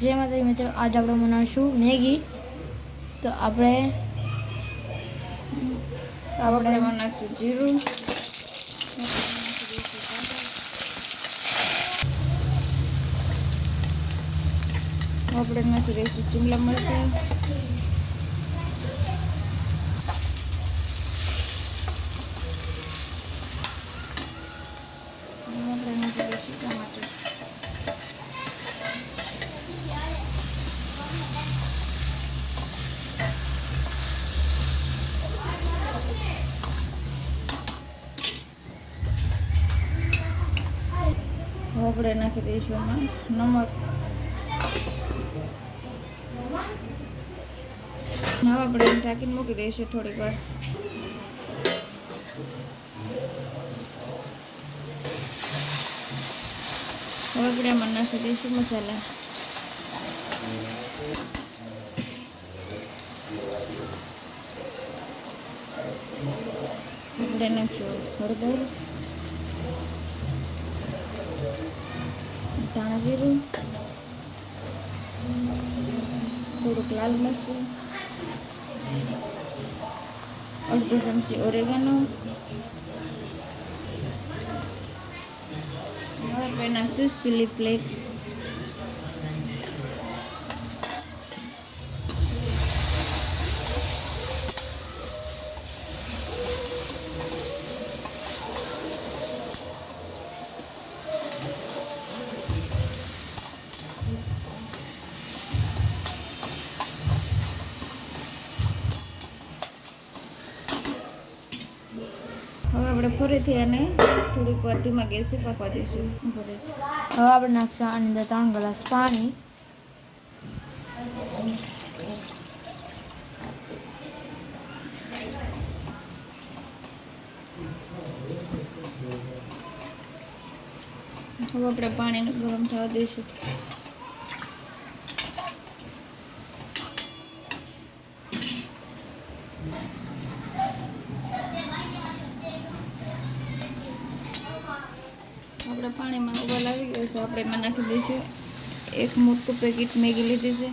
જય માતાજી મિત્રો આજ આપણે બનાવીશું મેગી તો આપણે આપણે બનાવીશું જીરું આપણે નાખી દઈશું શિમલા મરચા આપણે નાખી દઈશું ઢોકળે નાખી દઈશું એમાં નમક હવે આપણે ઢાંકીને મૂકી દઈશું થોડીક વાર હવે આપણે એમાં નાખી દઈશું મસાલા આપણે નાખ્યો હળદર sana biru lalu masih oregano tuh chili flakes આપણે ફરીથી એને થોડીક વાર ધીમા ગેસે પકવા દઈશું હવે આપણે નાખશું આની અંદર ત્રણ ગ્લાસ પાણી હવે આપણે પાણીને ગરમ થવા દઈશું બધા પાણીમાં ઉવાલ આવી ગયો છે આપણે એમાં નાખી દઈશું એક મોટું પેકેટ મેગી લીધી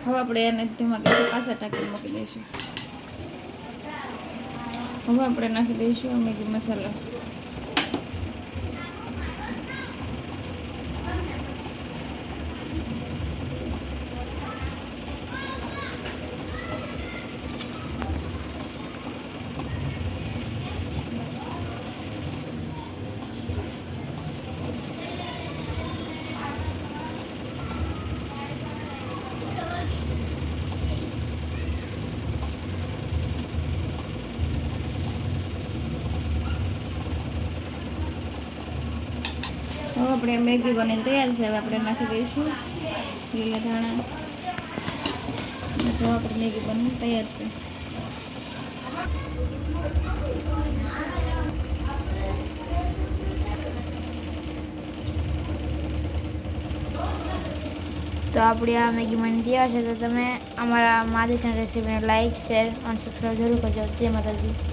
છે હવે આપણે એને તેમાં પાછા ટાંકી મૂકી દઈશું હવે આપણે નાખી દઈશું મેગી મસાલો તો આપણે મેગી બની તૈયાર છે આપણે નાખી દેશું લેધાણા તો આપણે મેગી બની તૈયાર છે તો આપણે આ મેગી બની તૈયાર છે તો તમે અમારા માધિકાના રેસિપીને લાઈક શેર અને સબસ્ક્રાઇબ જરૂર કરજો તે મદદ કરી